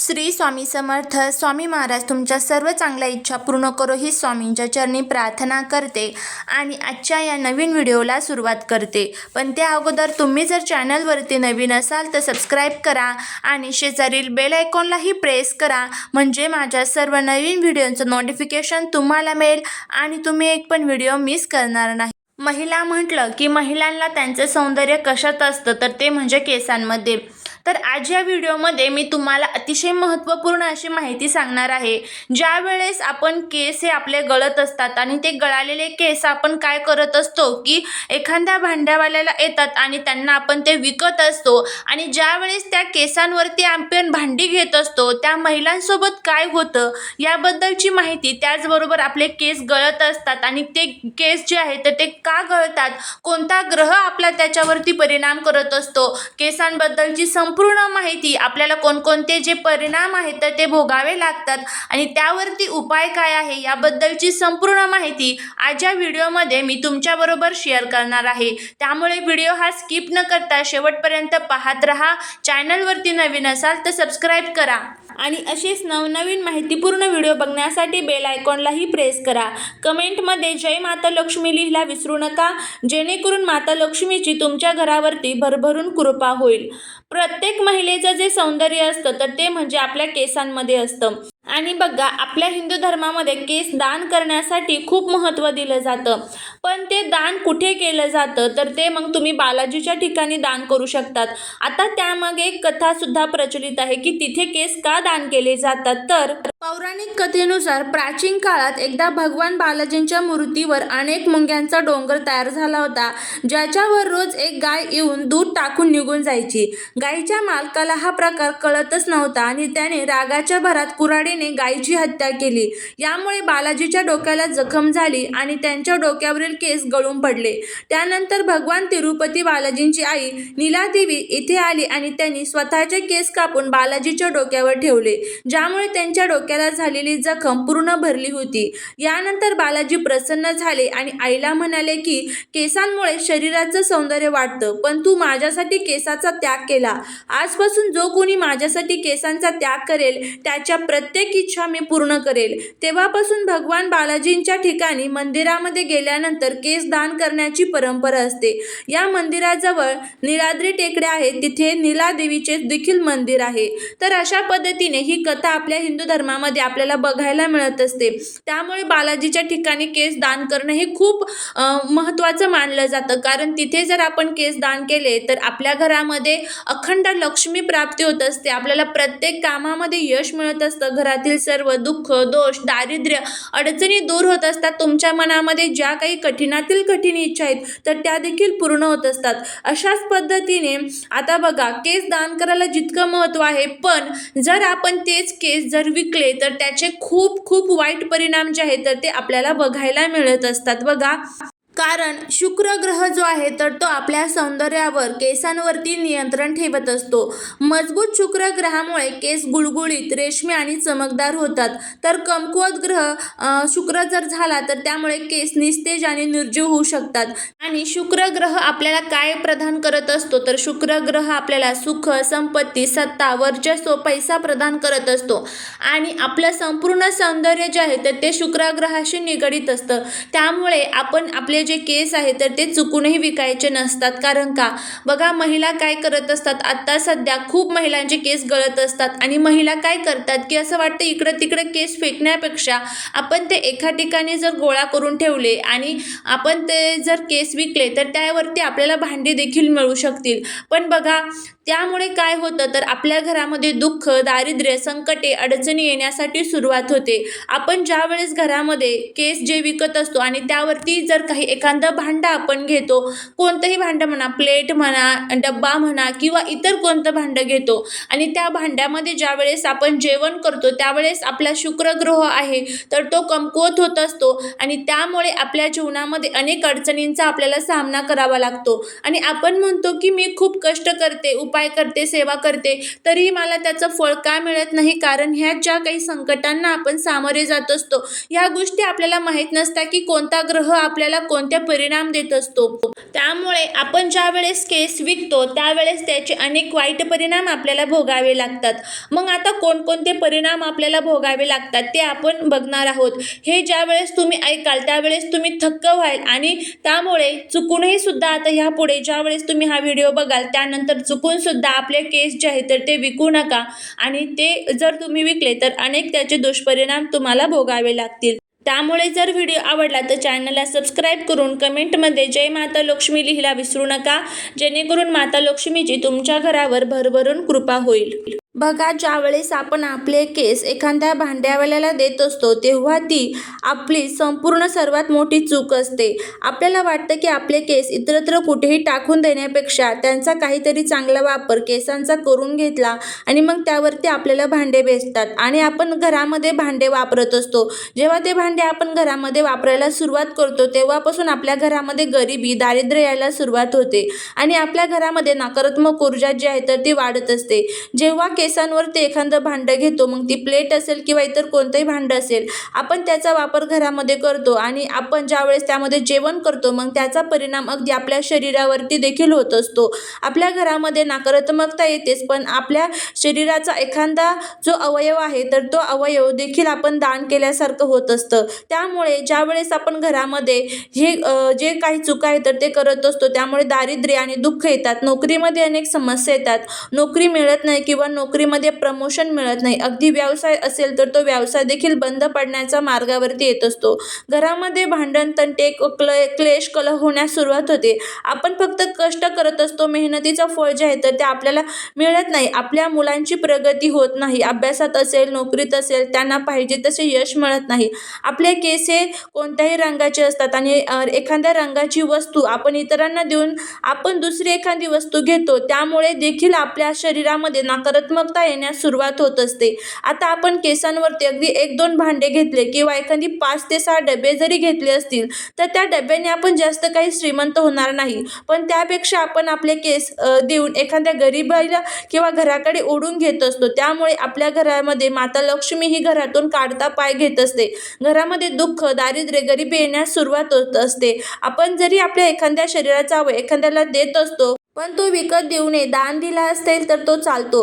श्री स्वामी समर्थ स्वामी महाराज तुमच्या सर्व चांगल्या इच्छा पूर्ण करो ही स्वामींच्या चरणी प्रार्थना करते आणि आजच्या या नवीन व्हिडिओला सुरुवात करते. पण त्या अगोदर तुम्ही जर चॅनलवरती नवीन असाल तर सबस्क्राईब करा आणि शेजारील बेल आयकॉनलाही प्रेस करा. म्हणजे माझ्या सर्व नवीन व्हिडिओचं नोटिफिकेशन तुम्हाला मिळेल आणि तुम्ही एक पण व्हिडिओ मिस करणार नाही. महिला म्हटलं की महिलांना त्यांचं सौंदर्य कशात असतं? तर ते म्हणजे केसांमध्ये. तर आज या व्हिडिओमध्ये मी तुम्हाला अतिशय महत्त्वपूर्ण अशी माहिती सांगणार आहे. ज्या वेळेस आपण केस हे आपले गळत असतात आणि ते गळालेले केस आपण काय करत असतो की एखाद्या भांड्यावाल्याला येतात आणि त्यांना आपण ते विकत असतो आणि ज्या वेळेस त्या केसांवरती आपण भांडी घेत असतो त्या महिलांसोबत काय होतं याबद्दलची माहिती त्याचबरोबर आपले केस गळत असतात आणि ते केस जे आहे तर ते का गळतात कोणता ग्रह आपला त्याच्यावरती परिणाम करत असतो केसांबद्दलची संपूर्ण माहिती आपल्याला कोणकोणते जे परिणाम आहेत तर ते भोगावे लागतात. आणि त्यावरती उपाय काय आहे याबद्दलची संपूर्ण माहिती आज या व्हिडिओमध्ये मी तुमच्याबरोबर शेअर करणार आहे. त्यामुळे व्हिडिओ हा स्किप न करता शेवटपर्यंत पाहत राहा. चॅनलवरती नवीन असाल तर सबस्क्राईब करा. आणि अशीच नवनवीन माहितीपूर्ण व्हिडिओ बघण्यासाठी बेल आयकॉनलाही प्रेस करा. कमेंटमध्ये जय माता लक्ष्मी लिहिला विसरू नका जेणेकरून माता लक्ष्मीची तुमच्या घरावरती भरभरून कृपा होईल. प्रत्येक महिलेचं जे सौंदर्य असतं तर ते म्हणजे आपल्या केसांमध्ये असतं. आणि बघा आपल्या हिंदू धर्मामध्ये केस दान करण्यासाठी खूप महत्त्व दिलं जातं. पण ते दान कुठे केलं जातं? तर ते मग तुम्ही बालाजीच्या ठिकाणी दान करू शकतात. आता त्यामागे एक कथासुद्धा प्रचलित आहे की तिथे केस का दान केले जातात? तर पौराणिक कथेनुसार प्राचीन काळात एकदा भगवान बालाजींच्या मूर्तीवर अनेक मुंग्यांचा डोंगर तयार झाला होता ज्याच्यावर रोज एक गाय येऊन दूध टाकून निघून जायची. गायीच्या मालकाला हा प्रकार कळतच नव्हता आणि त्याने रागाच्या भरात कुऱ्हाडीने गायीची हत्या केली. यामुळे बालाजीच्या डोक्याला जखम झाली आणि त्यांच्या डोक्यावरील केस गळून पडले. त्यानंतर भगवान तिरुपती बालाजींची आई नीलादेवी इथे आली आणि त्यांनी स्वतःचे केस कापून बालाजीच्या डोक्यावर ठेवले ज्यामुळे त्यांच्या डोक्या डोक्याला झालेली जखम पूर्ण भरली होती. यानंतर बालाजी प्रसन्न झाले आणि आईला म्हणाले की केसांमुळे शरीराचं सौंदर्य वाढतं पण तू माझ्यासाठी केसाचा त्याग केला. आजपासून जो कोणी माझ्यासाठी केसांचा त्याग करेल त्याच्या प्रत्येक इच्छा मी पूर्ण करेल. तेव्हापासून भगवान बालाजींच्या ठिकाणी मंदिरामध्ये गेल्यानंतर केस दान करण्याची परंपरा असते. या मंदिराजवळ निळाद्री टेकड्या आहेत तिथे नीलादेवीचे देखील मंदिर आहे. तर अशा पद्धतीने ही कथा आपल्या हिंदू धर्मा धर्मामध्ये आपल्याला बघायला मिळत असते. त्यामुळे बालाजीच्या ठिकाणी केस दान करणं हे खूप महत्त्वाचं मानलं जातं. कारण तिथे जर आपण केस दान केले तर आपल्या घरामध्ये अखंड लक्ष्मी प्राप्ती होत असते. आपल्याला प्रत्येक कामामध्ये यश मिळत असतं. घरातील सर्व दुःख दोष दारिद्र्य अडचणी दूर होत असतात. तुमच्या मनामध्ये ज्या काही कठीणातील कठीण इच्छा आहेत तर त्या देखील पूर्ण होत असतात. अशाच पद्धतीने आता बघा केस दान करायला जितकं महत्त्व आहे पण जर आपण तेच केस जर विकले तर त्याचे खूप खूप वाईट परिणाम जे आहेत तर ते आपल्याला बघायला मिळत असतात. बघा कारण शुक्र ग्रह जो आहे तर तो आपल्या सौंदर्यावर केसांवरती नियंत्रण ठेवत असतो. मजबूत शुक्र ग्रहामुळे केस गुळगुळीत रेशमी आणि चमकदार होतात. तर कमकुवत ग्रह शुक्र जर झाला तर त्यामुळे केस निस्तेज आणि निर्जीव होऊ शकतात. आणि शुक्र ग्रह आपल्याला काय प्रदान करत असतो तर शुक्र ग्रह आपल्याला सुख संपत्ती सत्ता वर्चस्व पैसा प्रदान करत असतो. आणि आपलं संपूर्ण सौंदर्य जे आहे तर ते शुक्र ग्रहाशी निगडीत असतं. त्यामुळे आपण आपले जे केस आहे तर ते चुकूनही विकायचे नसतात. कारण का? बघा महिला काय करत असतात? आत्ता सध्या खूप महिलांचे केस गळत असतात. आणि महिला काय करतात की असं वाटतं इकडं तिकडं केस फेकण्यापेक्षा आपण ते एका ठिकाणी जर गोळा करून ठेवले आणि आपण ते जर केस विकले तर त्यावरती आपल्याला भांडी देखील मिळू शकतील. पण बघा त्यामुळे काय होतं? तर आपल्या घरामध्ये दुःख दारिद्र्य संकटे अडचणी येण्यासाठी सुरुवात होते. आपण ज्या वेळेस घरामध्ये केस जे विकत असतो आणि त्यावरती जर काही एखादं भांडं आपण घेतो कोणतंही भांडं म्हणा प्लेट म्हणा डब्बा म्हणा किंवा इतर कोणतं भांडं घेतो आणि त्या भांड्यामध्ये ज्या वेळेस आपण जेवण करतो त्यावेळेस आपला शुक्रग्रह आहे तर तो कमकुवत होत असतो आणि त्यामुळे आपल्या जीवनामध्ये अनेक अडचणींचा आपल्याला सामना करावा लागतो. आणि आपण म्हणतो की मी खूप कष्ट करते उपाय करते सेवा करते तरीही मला त्याचं फळ का मिळत नाही? कारण ह्या ज्या काही संकटांना आपण सामोरे जात असतो ह्या गोष्टी आपल्याला माहीत नसतात की कोणता ग्रह आपल्याला कोण कोणते परिणाम देत असतो? त्यामुळे आपण ज्या वेळेस केस विकतो त्यावेळेस त्याचे अनेक वाईट परिणाम आपल्याला भोगावे लागतात. मग आता कोणकोणते परिणाम आपल्याला भोगावे लागतात ते आपण बघणार आहोत. हे ज्या वेळेस तुम्ही ऐकाल त्यावेळेस तुम्ही थक्क व्हाल आणि त्यामुळे चुकूनही सुद्धा आता ह्यापुढे ज्या वेळेस तुम्ही हा व्हिडिओ बघाल त्यानंतर चुकून सुद्धा आपले केस जे आहेत तर ते विकू नका आणि ते जर तुम्ही विकले तर अनेक त्याचे दुष्परिणाम तुम्हाला भोगावे लागतील. त्यामुळे जर व्हिडिओ आवडला तर चॅनलला सबस्क्राईब करून कमेंटमध्ये जय माता लक्ष्मी लिहिला विसरू नका जेणेकरून माता लक्ष्मीची तुमच्या घरावर भरभरून कृपा होईल. बघा ज्यावेळेस आपण आपले केस एखाद्या भांड्यावाल्याला देत असतो तेव्हा ती आपली संपूर्ण सर्वात मोठी चूक असते. आपल्याला वाटतं की आपले केस इतरत्र कुठेही टाकून देण्यापेक्षा त्यांचा काहीतरी चांगला वापर केसांचा करून घेतला आणि मग त्यावरती आपल्याला भांडे बेसतात आणि आपण घरामध्ये भांडे वापरत असतो. जेव्हा ते भांडे आपण घरामध्ये वापरायला सुरुवात करतो तेव्हापासून आपल्या घरामध्ये गरिबी दारिद्र्य यायला सुरुवात होते आणि आपल्या घरामध्ये नकारात्मक ऊर्जा जी आहे तर ती वाढत असते. जेव्हा केसांवरती एखादं भांडं घेतो मग ती प्लेट असेल किंवा इतर कोणतंही भांडं असेल आपण त्याचा वापर घरामध्ये करतो आणि आपण ज्यावेळेस त्यामध्ये जेवण करतो मग त्याचा परिणाम अगदी आपल्या शरीरावरती देखील होत असतो. आपल्या घरामध्ये नकारात्मकता येतेच पण आपल्या शरीराचा एखादा जो अवयव आहे तर तो अवयव देखील आपण दान केल्यासारखं होत असतं. त्यामुळे ज्यावेळेस आपण घरामध्ये हे जे काही चुका आहे तर ते करत असतो. त्यामुळे दारिद्र्य आणि दुःख येतात. नोकरीमध्ये अनेक समस्या येतात. नोकरी मिळत नाही किंवा नोकरीमध्ये प्रमोशन मिळत नाही. अगदी व्यवसाय असेल तर तो व्यवसाय देखील बंद पडण्याच्या मार्गावरती येत असतो. घरामध्ये भांडण तंटे क्ल क्लेश कलह होण्यास सुरुवात होते. आपण फक्त कष्ट करत असतो. मेहनतीचं फळ जे आहे तर ते आपल्याला मिळत नाही. आपल्या मुलांची प्रगती होत नाही. अभ्यासात असेल नोकरीत असेल त्यांना पाहिजे तसे यश मिळत नाही. आपले केस हे कोणत्याही रंगाचे असतात आणि एखाद्या रंगाची वस्तू आपण इतरांना देऊन आपण दुसरी एखादी वस्तू घेतो त्यामुळे देखील आपल्या शरीरामध्ये नकारात्मक नकारात्मकता येण्यास सुरुवात होत असते. आता आपण केसांवरती अगदी एक दोन भांडे घेतले किंवा एखादी पाच ते सहा डबे जरी घेतले असतील तर त्या डब्याने आपण जास्त काही श्रीमंत होणार नाही. पण त्यापेक्षा आपण आपले केस देऊन एखाद्या गरीबाला किंवा घराकडे ओढून घेत असतो. त्यामुळे आपल्या घरामध्ये माता लक्ष्मी ही घरातून काढता पाय घेत असते. घरामध्ये दुःख दारिद्र्य गरिबी येण्यास सुरुवात होत असते. आपण जरी आपल्या एखाद्या शरीराचा अवय एखाद्याला देत असतो पण तो विकत देऊ नये. दान दिला असेल तर तो चालतो.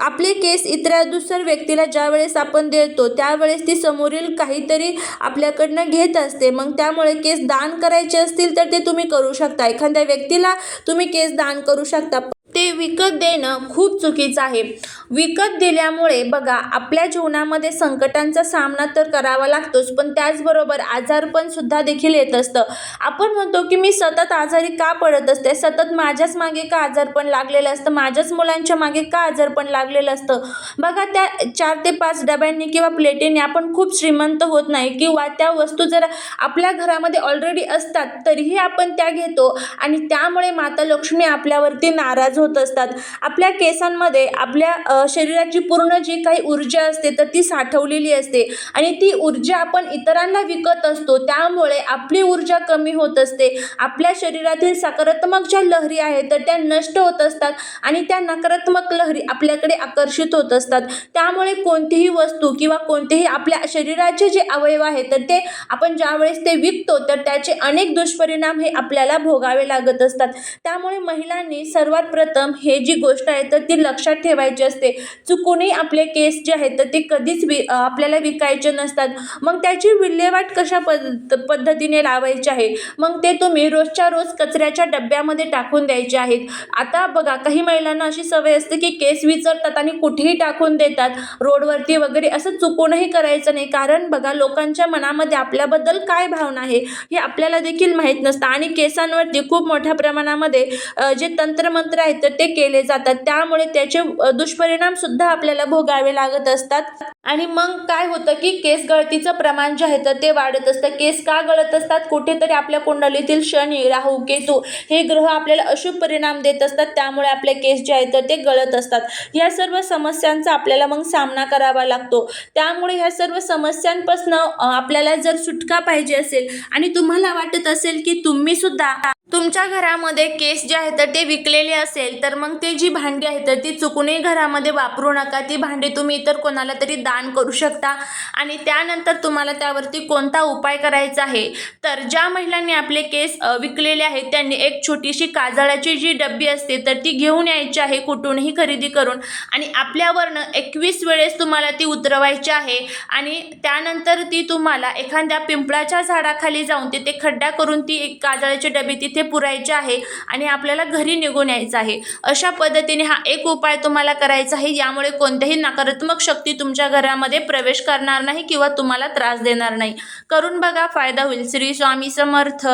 आपले केस इतर दुसऱ्या व्यक्तीला ज्या वेळेस आपण देतो त्यावेळेस ती समोरील काहीतरी आपल्याकडनं घेत असते. मग त्यामुळे केस दान करायचे असतील तर ते तुम्ही करू शकता. एखाद्या व्यक्तीला तुम्ही केस दान करू शकता. ते विकत देणं खूप चुकीचं आहे. विकत दिल्यामुळे बघा आपल्या जीवनामध्ये संकटांचा सामना तर करावा लागतोच पण त्याचबरोबर आजारपण सुद्धा देखील येत असतं. आपण म्हणतो की मी सतत आजारी का पडत असते? सतत माझ्याच मागे का आजारपण लागलेलं असतं? माझ्याच मुलांच्या मागे का आजारपण लागलेलं असतं? बघा त्या चार ते पाच डब्यांनी किंवा प्लेटींनी आपण खूप श्रीमंत होत नाही किंवा त्या वस्तू जर आपल्या घरामध्ये ऑलरेडी असतात तरीही आपण त्या घेतो आणि त्यामुळे माता लक्ष्मी आपल्यावरती नाराज होत असतात. आपल्या केसांमध्ये आपल्या शरीराची पूर्ण जी काही ऊर्जा असते तर ती साठवलेली असते. आणि ती ऊर्जा आपण इतरांना विकत असतो त्यामुळे आपली ऊर्जा कमी होत असते. आपल्या शरीरातील सकारात्मक ज्या लहरी आहेत तर त्या नष्ट होत असतात आणि त्या नकारात्मक लहरी आपल्याकडे आकर्षित होत असतात. त्यामुळे कोणतीही वस्तू किंवा कोणतेही आपल्या शरीराचे जे अवयव आहेत तर ते आपण ज्यावेळेस ते विकतो तर त्याचे अनेक दुष्परिणाम हे आपल्याला भोगावे लागत असतात. त्यामुळे महिलांनी सर्वात प्रथम हे जी गोष्ट आहे तर ती लक्षात ठेवायची असते. चुकूनही आपले केस जे आहेत तर ते कधीच वि आपल्याला विकायचे नसतात. मग त्याची विल्हेवाट कशा पद्ध पद्धतीने लावायची आहे? मग ते तुम्ही रोजच्या रोज कचऱ्याच्या डब्यामध्ये टाकून द्यायचे आहेत. आता बघा काही महिलांना अशी सवय असते की केस विचारतात आणि कुठेही टाकून देतात. रोडवरती वगैरे असं चुकूनही करायचं नाही. कारण बघा लोकांच्या मनामध्ये आपल्याबद्दल काय भावना आहे हे आपल्याला देखील माहीत नसतं. आणि केसांवरती खूप मोठ्या प्रमाणामध्ये जे तंत्रमंत्र आहेत तर ते केले जातात. त्यामुळे त्याचे दुष्परिणामसुद्धा दुष्परिणाम सुद्धा आपल्याला भोगावे लागत असतात. आणि मग काय होतं की केस गळतीचं प्रमाण जे आहे तर ते वाढत असतं. केस का गळत असतात? कुठेतरी आपल्या कुंडलीतील शनी राहू केतू हे ग्रह आपल्याला अशुभ परिणाम देत असतात. त्यामुळे आपले केस जे आहेत तर ते गळत असतात. या सर्व समस्यांचा आपल्याला मग सामना करावा लागतो. त्यामुळे ह्या सर्व समस्यांपासून आपल्याला जर सुटका पाहिजे असेल आणि तुम्हाला वाटत असेल की तुम्ही सुद्धा तुमच्या घरामध्ये केस जे आहेत तर ते विकलेले असेल तर मग ते जी भांडी आहेत तर ती चुकूनही घरामध्ये वापरू नका. ती भांडी तुम्ही इतर कोणाला तरी दान करू शकता. आणि त्यानंतर तुम्हाला त्यावरती कोणता उपाय करायचा आहे? तर ज्या महिलांनी आपले केस विकलेले आहेत त्यांनी एक छोटीशी काजळाची जी डब्बी असते तर ती घेऊन यायची आहे कुठूनही खरेदी करून. आणि आपल्यावरनं एकवीस वेळेस तुम्हाला ती उतरवायची आहे. आणि त्यानंतर ती तुम्हाला एखाद्या पिंपळाच्या झाडाखाली जाऊन तिथे खड्डा करून ती एक काजळाची डबी तिथे पुरायचे आहे आणि आपल्याला घरी निघून यायचं आहे. अशा पद्धतीने हा एक उपाय तुम्हाला करायचा आहे. यामुळे कोणत्याही नकारात्मक शक्ती तुमच्या घरामध्ये प्रवेश करणार नाही किंवा तुम्हाला त्रास देणार नाही. करून बघा फायदा होईल. श्री स्वामी समर्थ.